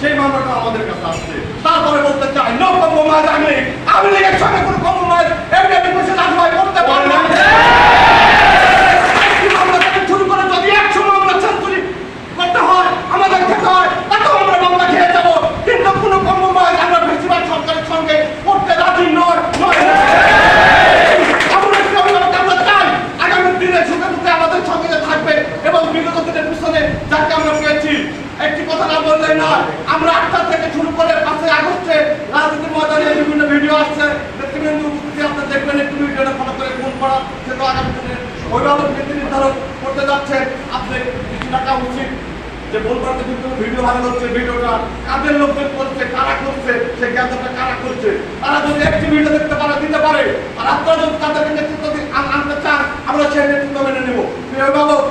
সেই মামলাটা আমাদের কাছে আসছে তারপরে বলতে চাই কম্প্রোমাইজ আমি আমি একসঙ্গে সঙ্গে কোনো কম্প্রোমাইজ এমনি আমি বসে রাজভাই করতে পারি না একটি মামলা থেকে শুরু করে যদি একশো মামলা সেঞ্চুরি করতে হয় আমাদের খেতে হয় তাতেও আমরা মামলা খেয়ে যাব কিন্তু কোনো কম্প্রোমাইজ আমরা বেশিরভাগ সরকারের সঙ্গে করতে রাজি নয় নয় না। এমন একটি অভিভাবক আমরা চাই আগামী দিনে সুখে দুঃখে আমাদের সঙ্গে যে থাকবে এবং বিগত দিনের পিছনে যাকে আমরা পেয়েছি একটি কথা না বললেই না। আমরা আটটা থেকে শুরু করে পাঁচই আগস্টে রাজনীতির ময়দানে বিভিন্ন ভিডিও আসছে। নেতৃবৃন্দ উপস্থিতি আপনারা দেখবেন, একটু ভিডিওটা ফলো করে ফোন করা। সেটা আগামী দিনে অভিভাবক নীতি নির্ধারণ করতে যাচ্ছে। আপনি কিছু টাকা উচিত যে বলবার কিন্তু ভিডিও ভালো হচ্ছে, ভিডিওটা কাদের লোকজন করছে, কারা করছে, সে জ্ঞানটা কারা করছে? তারা যদি একটি ভিডিও দেখতে পারে, দিতে পারে আর আপনারা যদি তাদেরকে নেতৃত্ব দি- আন- আনতে চান আমরা সেই নেতৃত্ব মেনে নেব প্রিয় অভিভাবক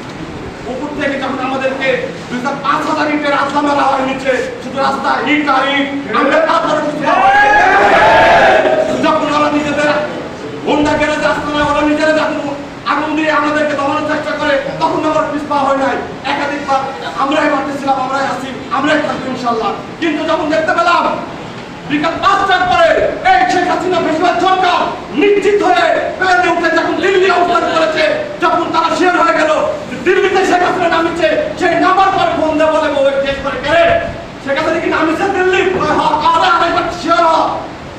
উপর থেকে যখন আমাদেরকে পাঁচ হাজার ইটের রাস্তা মেলা হয় নিচে, শুধু রাস্তা, ইট আর ইট। যখন নিজেদের ওরা নিজেরা যখন আগুন দিয়ে আমাদেরকে দমানোর চেষ্টা করে, তখন আমার পিছপা হয় নাই একাধিকবার আমরাই মারতেছিলাম, আমরাই আসি আমরাই থাকব ইনশাল্লাহ কিন্তু যখন দেখতে পেলাম, বিকাল পাঁচটার পরে এই শেখ হাসিনা সরকার নিশ্চিত হয়ে প্লেনে উঠে যখন দিল্লি অবস্থান করেছে যখন তারা শেয়ার হয়ে গেল যে দিল্লিতে শেখ হাসিনা নামিছে সেই নামার পরে ফোন দেয় বলে বউ জিজ্ঞেস করে কেরে শেখ হাসিনা কি নামিছে দিল্লি শেয়ার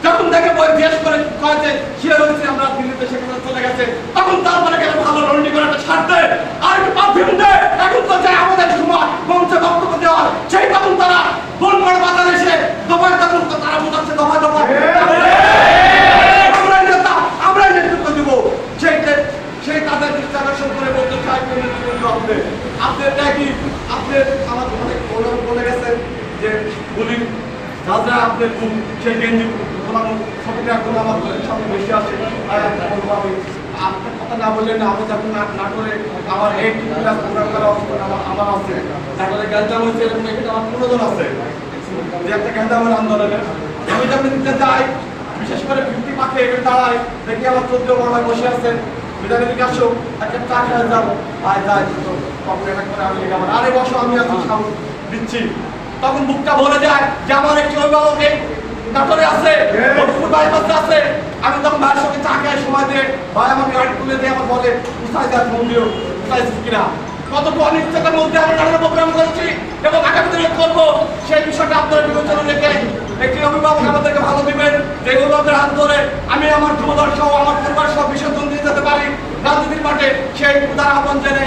যখন দেখে বই জিজ্ঞেস করে কয় যে শেয়ার হয়েছে আমরা দিল্লিতে হাসিনা চলে গেছে। তখন তারপরে গেলে ভালো রন্ডি করে ছাড় দে। আর একটু পারফিউম দে। এখন তো চাই আমাদের সময়, মঞ্চে বক্তব্য দেওয়ার। সেই তখন তারা বনগড় বাজারে এসে দফায় তখন তারা বোঝাচ্ছে দফায় দফায় আমরাই নেতা আমরাই নেতৃত্ব দিব। সেই সেই তাদের দৃষ্টি করে বলতে চাই নেতৃত্ব আপনি আপনি দেখি, আপনি আমার অনেক বলে গুলি যারা আপনার সেই গেঞ্জি তোমার ছবিটা এখন আমার সামনে বেশি আছে আপনার কথা না বললেন আমি যখন না- আমার এইট ক্লাস প্রোগ্রাম করা আমার আমার আছে। নাটোরে গ্যাঞ্জাম হয়েছে এরকম এখানে আমার পুরোজন আছে। যে একটা গ্যাঞ্জামের আন্দোলনে। আমি যখন দিতে যাই, বিশেষ করে ফিফটি পাখি এখানে দাঁড়ায়, দেখি আমার চোদ্দ বড় বসে আছেন দিকে আসো একটা চা খেয়ে যাব। আয় যাই এটা করে আমি আরে বসো, আমি আছি সাহস দিচ্ছি। তখন বুকটা ভরে যায় যে আমার একটি অভিভাবক নাটোরে আছে বাইপাসে আছে। আমি তখন ভাইয়ের সঙ্গে চা খেয়ে সময় দিয়ে ভাই আমাকে গাড়ি তুলে দিয়ে আমার বলে মন্দির কিনা? কতটুকু অনিশ্চয়তার মধ্যে আমরা নানা প্রোগ্রাম করেছি এবং আগামী দিনে করব সেই বিষয়টা আপনারা বিবেচনা রেখে একটি অভিভাবক আমাদেরকে ভালো দিবেন। যে অভিভাবকের হাত ধরে আমি আমার যুবদল সহ আমার পরিবার সহ বিসর্জন দিয়ে যেতে পারি রাজনীতির মাঠে সেই তার আহ্বান জেনে